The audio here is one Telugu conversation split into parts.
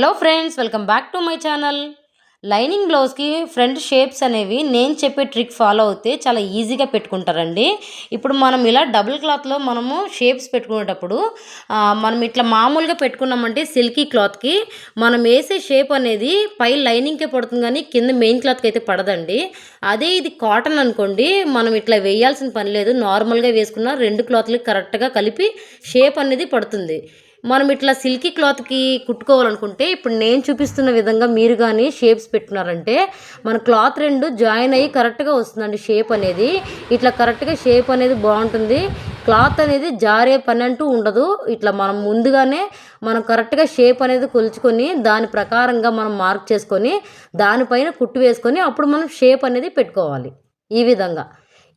Hello friends welcome back to my channel. Lining బ్లౌజ్కి ఫ్రంట్ షేప్స్ అనేవి నేను చెప్పే ట్రిక్ ఫాలో అవుతే చాలా ఈజీగా పెట్టుకుంటారండి. ఇప్పుడు మనం ఇలా డబుల్ క్లాత్లో మనము షేప్స్ పెట్టుకునేటప్పుడు మనం ఇట్లా మామూలుగా పెట్టుకున్నామంటే సిల్కీ క్లాత్కి మనం వేసే షేప్ అనేది పై లైనింగ్కే పడుతుంది కానీ కింద మెయిన్ క్లాత్కి అయితే పడదండి. అదే ఇది కాటన్ అనుకోండి మనం ఇట్లా వేయాల్సిన పని లేదు. నార్మల్గా వేసుకున్న రెండు క్లాత్లకి కరెక్ట్గా కలిపి షేప్ అనేది పడుతుంది. మనం ఇట్లా సిల్కీ క్లాత్కి కుట్టుకోవాలనుకుంటే ఇప్పుడు నేను చూపిస్తున్న విధంగా మీరు కానీ షేప్స్ పెట్టుకున్నారంటే మన క్లాత్ రెండు జాయిన్ అయ్యి కరెక్ట్గా వస్తుందండి షేప్ అనేది. ఇట్లా కరెక్ట్గా షేప్ అనేది బాగుంటుంది. క్లాత్ అనేది జారే పని అంటూ ఉండదు. ఇట్లా మనం ముందుగానే మనం కరెక్ట్గా షేప్ అనేది కొలుచుకొని దాని ప్రకారంగా మనం మార్క్ చేసుకొని దానిపైన కుట్టు వేసుకొని అప్పుడు మనం షేప్ అనేది పెట్టుకోవాలి. ఈ విధంగా.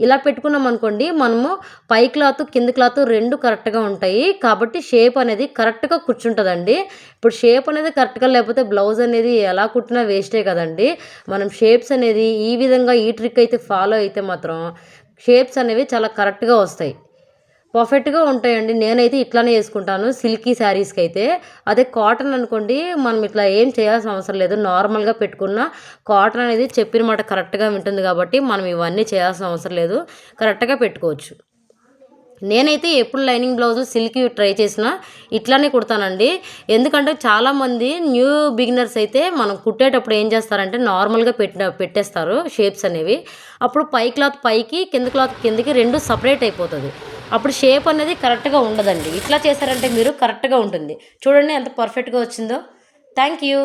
ఇలా పెట్టుకున్నాం అనుకోండి మనము పై క్లాత్ కింద క్లాత్ రెండు కరెక్ట్గా ఉంటాయి. కాబట్టి షేప్ అనేది కరెక్ట్గా కూర్చుంటుందండి. ఇప్పుడు షేప్ అనేది కరెక్ట్గా లేకపోతే బ్లౌజ్ అనేది ఎలా కుట్టినా వేస్టే కదండి. మనం షేప్స్ అనేది ఈ విధంగా ఈ ట్రిక్ అయితే ఫాలో అయితే మాత్రం షేప్స్ అనేవి చాలా కరెక్ట్గా వస్తాయి. పర్ఫెక్ట్గా ఉంటాయండి. నేనైతే ఇట్లానే వేసుకుంటాను. సిల్కీ శారీస్కి అయితే అదే కాటన్ అనుకోండి మనం ఇట్లా ఏం చేయాల్సిన అవసరం లేదు. నార్మల్గా పెట్టుకున్న కాటన్ అనేది చెప్పిన మాట కరెక్ట్గా ఉంటుంది కాబట్టి మనం ఇవన్నీ చేయాల్సిన అవసరం లేదు. కరెక్ట్గా పెట్టుకోవచ్చు. నేనైతే ఎప్పుడు లైనింగ్ బ్లౌజ్ సిల్క్ ట్రై చేసినా ఇట్లానే కుడతానండి. ఎందుకంటే చాలామంది న్యూ బిగినర్స్ అయితే మనం కుట్టేటప్పుడు ఏం చేస్తారంటే నార్మల్గా పెట్టిన పెట్టేస్తారు షేప్స్ అనేవి. అప్పుడు పై క్లాత్ పైకి కింద క్లాత్ కిందకి రెండు సపరేట్ అయిపోతుంది. అప్పుడు షేప్ అనేది కరెక్ట్గా ఉండదండి. ఇట్లా చేశారంటే మీరు కరెక్ట్గా ఉంటుంది. చూడండి ఎంత పర్ఫెక్ట్గా వచ్చిందో. Thank you